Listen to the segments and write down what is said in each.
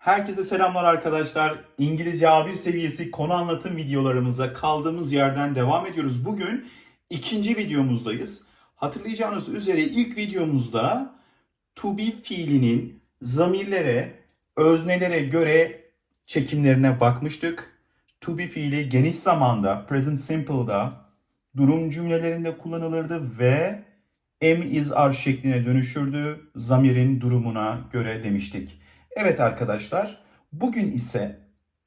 Herkese selamlar arkadaşlar. İngilizce A1 seviyesi konu anlatım videolarımıza kaldığımız yerden devam ediyoruz. Bugün ikinci videomuzdayız. Hatırlayacağınız üzere ilk videomuzda to be fiilinin zamirlere, öznelere göre çekimlerine bakmıştık. To be fiili geniş zamanda, present simple'da, durum cümlelerinde kullanılırdı ve am is are şekline dönüşürdü zamirin durumuna göre demiştik. Evet arkadaşlar, bugün ise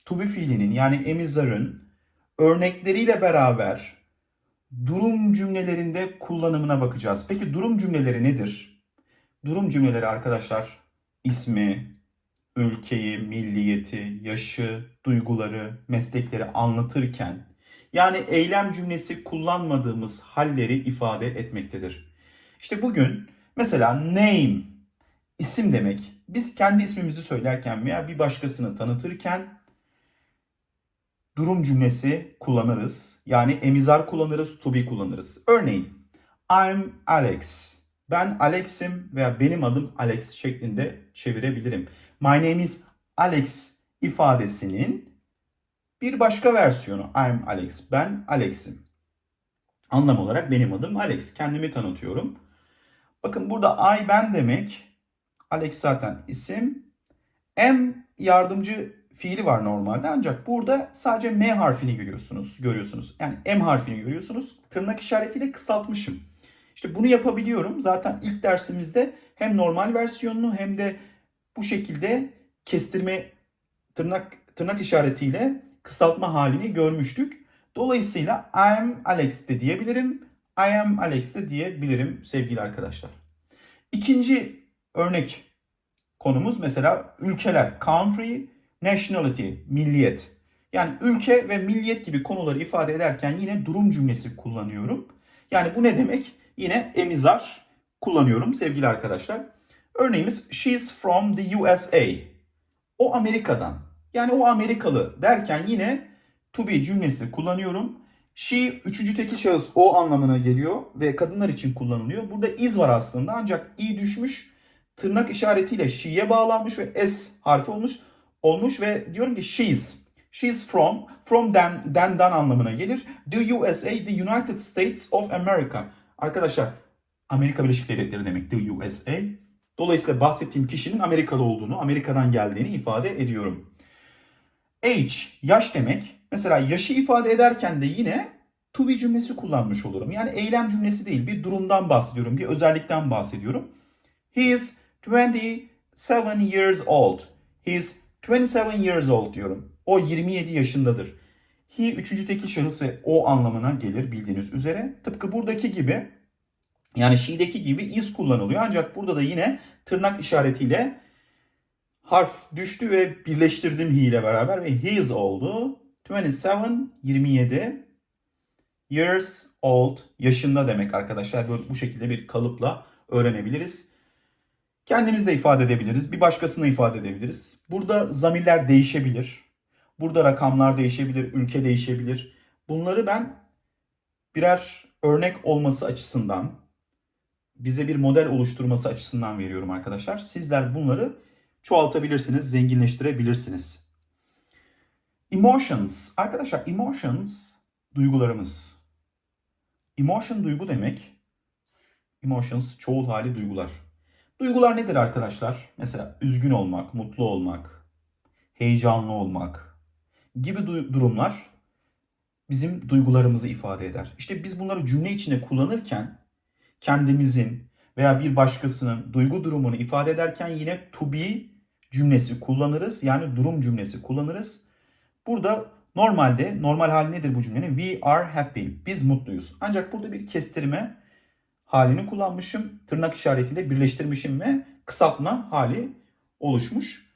to fiilinin yani are'ın örnekleriyle beraber durum cümlelerinde kullanımına bakacağız. Peki durum cümleleri nedir? Durum cümleleri arkadaşlar ismi, ülkeyi, milliyeti, yaşı, duyguları, meslekleri anlatırken yani eylem cümlesi kullanmadığımız halleri ifade etmektedir. İşte bugün mesela name isim demek. Biz kendi ismimizi söylerken veya bir başkasını tanıtırken durum cümlesi kullanırız. Yani emizar kullanırız, to be kullanırız. Örneğin I'm Alex. Ben Alex'im veya benim adım Alex şeklinde çevirebilirim. My name is Alex ifadesinin bir başka versiyonu. I'm Alex. Ben Alex'im. Anlam olarak benim adım Alex. Kendimi tanıtıyorum. Bakın burada I ben demek. Alex zaten isim. M yardımcı fiili var normalde ancak burada sadece M harfini görüyorsunuz. Görüyorsunuz. Yani M harfini görüyorsunuz. Tırnak işaretiyle kısaltmışım. İşte bunu yapabiliyorum. Zaten ilk dersimizde hem normal versiyonunu hem de bu şekilde kestirme tırnak tırnak işaretiyle kısaltma halini görmüştük. Dolayısıyla I am Alex de diyebilirim. I am Alex de diyebilirim sevgili arkadaşlar. İkinci örnek konumuz mesela ülkeler. Country, nationality, milliyet. Yani ülke ve milliyet gibi konuları ifade ederken yine durum cümlesi kullanıyorum. Yani bu ne demek? Yine emizar kullanıyorum sevgili arkadaşlar. Örneğimiz she's from the USA. O Amerika'dan. Yani o Amerikalı derken yine to be cümlesi kullanıyorum. She üçüncü tekil şahıs o anlamına geliyor ve kadınlar için kullanılıyor. Burada is var aslında ancak i düşmüş. Tırnak işaretiyle she'ye bağlanmış ve s harfi olmuş olmuş ve diyorum ki she's. She's from, from them, then'dan anlamına gelir. The USA, the United States of America. Arkadaşlar Amerika Birleşik Devletleri demek the USA. Dolayısıyla bahsettiğim kişinin Amerikalı olduğunu, Amerika'dan geldiğini ifade ediyorum. Age, yaş demek. Mesela yaşı ifade ederken de yine to be cümlesi kullanmış olurum. Yani eylem cümlesi değil, bir durumdan bahsediyorum, bir özellikten bahsediyorum. He is 27 years old. He is 27 years old diyorum. O 27 yaşındadır. He üçüncü tekil şahıs o anlamına gelir bildiğiniz üzere. Tıpkı buradaki gibi yani she'deki gibi is kullanılıyor. Ancak burada da yine tırnak işaretiyle harf düştü ve birleştirdim he ile beraber ve his oldu. 27, 27 years old yaşında demek arkadaşlar. Böyle bu şekilde bir kalıpla öğrenebiliriz. Kendimiz de ifade edebiliriz. Bir başkasını ifade edebiliriz. Burada zamirler değişebilir. Burada rakamlar değişebilir, ülke değişebilir. Bunları ben birer örnek olması açısından, bize bir model oluşturması açısından veriyorum arkadaşlar. Sizler bunları çoğaltabilirsiniz, zenginleştirebilirsiniz. Emotions. Arkadaşlar emotions duygularımız. Emotion duygu demek. Emotions çoğul hali duygular. Duygular nedir arkadaşlar? Mesela üzgün olmak, mutlu olmak, heyecanlı olmak gibi du- durumlar bizim duygularımızı ifade eder. İşte biz bunları cümle içinde kullanırken kendimizin veya bir başkasının duygu durumunu ifade ederken yine to be cümlesi kullanırız. Yani durum cümlesi kullanırız. Burada normalde normal hali nedir bu cümlenin? We are happy. Biz mutluyuz. Ancak burada bir kestirme halini kullanmışım. Tırnak işaretiyle birleştirmişim ve kısaltma hali oluşmuş.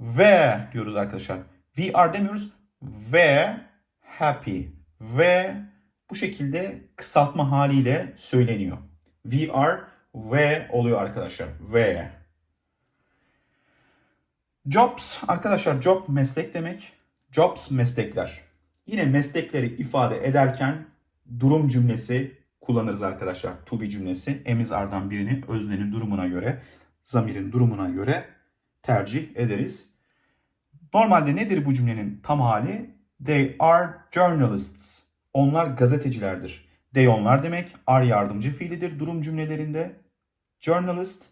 Ve diyoruz arkadaşlar. We are demiyoruz. Ve happy. Ve bu şekilde kısaltma haliyle söyleniyor. We are ve oluyor arkadaşlar. Ve. Jobs arkadaşlar job meslek demek. Jobs meslekler. Yine meslekleri ifade ederken durum cümlesi kullanırız arkadaşlar. To be cümlesi. Emiz ardan birini öznenin durumuna göre, zamirin durumuna göre tercih ederiz. Normalde nedir bu cümlenin tam hali? They are journalists. Onlar gazetecilerdir. They onlar demek. Are yardımcı fiilidir durum cümlelerinde. Journalist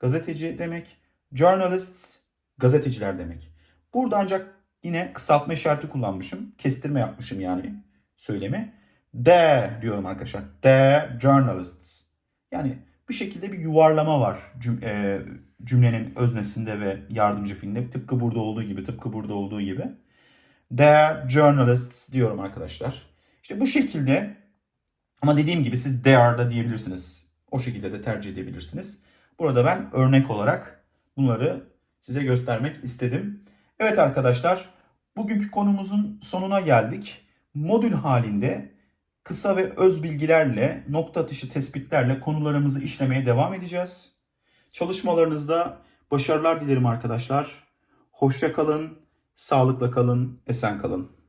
gazeteci demek. Journalists gazeteciler demek. Burada ancak yine kısaltma işareti kullanmışım. Kestirme yapmışım yani söylemi. The diyorum arkadaşlar. The journalists. Yani bir şekilde bir yuvarlama var e, cümlenin öznesinde ve yardımcı fiilinde. Tıpkı burada olduğu gibi, tıpkı burada olduğu gibi. The journalists diyorum arkadaşlar. İşte bu şekilde ama dediğim gibi siz they are da diyebilirsiniz. O şekilde de tercih edebilirsiniz. Burada ben örnek olarak bunları size göstermek istedim. Evet arkadaşlar, bugünkü konumuzun sonuna geldik. Modül halinde kısa ve öz bilgilerle, nokta atışı tespitlerle konularımızı işlemeye devam edeceğiz. Çalışmalarınızda başarılar dilerim arkadaşlar. Hoşça kalın, sağlıkla kalın, esen kalın.